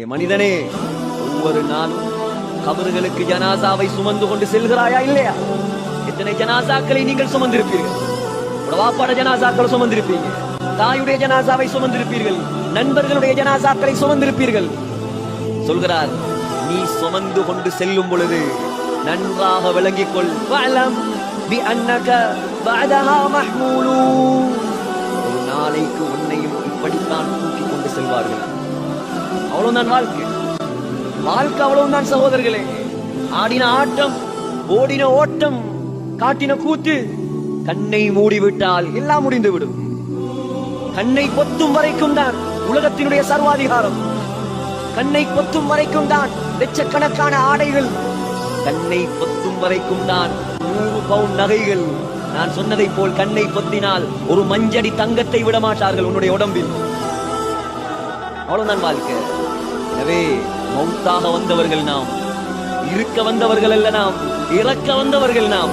ஏ மனிதனே ஒவ்வொரு நாளும் கபர்களுக்கு ஜனாசாவை சுமந்து கொண்டு செல்கிறாயா இல்லையா? எத்தனை ஜனாசாக்களை நீங்கள் சுமந்திருப்பீர்கள்? உங்களோட வாப்பாட ஜனாசாக்களை சுமந்திருப்பீங்க. தாயுடைய ஜனாசாவை சுமந்திருப்பீர்கள். நண்பர்களுடைய ஜனாசாக்களை சுமந்திருப்பீர்கள். சொல்கிறார் நீ சுமந்து கொண்டு செல்லும் பொழுது நன்றாக விளங்கிக் கொள் வலம் நாளைக்கு உன்னையும் இப்படித்தான் தூக்கி கொண்டு செல்வார்கள். அவ்வளவுதான் வாழ்க்கை. வாழ்க்கை அவ்வளவுதான் சகோதரர்களே. ஆடின ஆட்டம் ஓடின ஓட்டம் காட்டின கூத்து கண்ணை மூடிவிட்டால் எல்லாம் முடிந்து விடும் கண்ணை பொத்தும் வரைக்கும் தான் உலகத்தினுடைய சர்வாதிகாரம். கண்ணை பொத்தும் வரைக்கும் தான் லட்சக்கணக்கான ஆடைகள். கண்ணை பொத்தும் வரைக்கும் தான் நூறு பவுன் நகைகள். நான் சொன்னதை போல் கண்ணை பொத்தினால் ஒரு மஞ்சடி தங்கத்தை விடமாட்டார்கள் உன்னுடைய உடம்பில். அவ்வளவுதான் வாழ்க்கை எனவே மௌத்தாக வந்தவர்கள் நாம் இருக்க வந்தவர்கள் அல்ல நாம் இறக்க வந்தவர்கள் நாம்.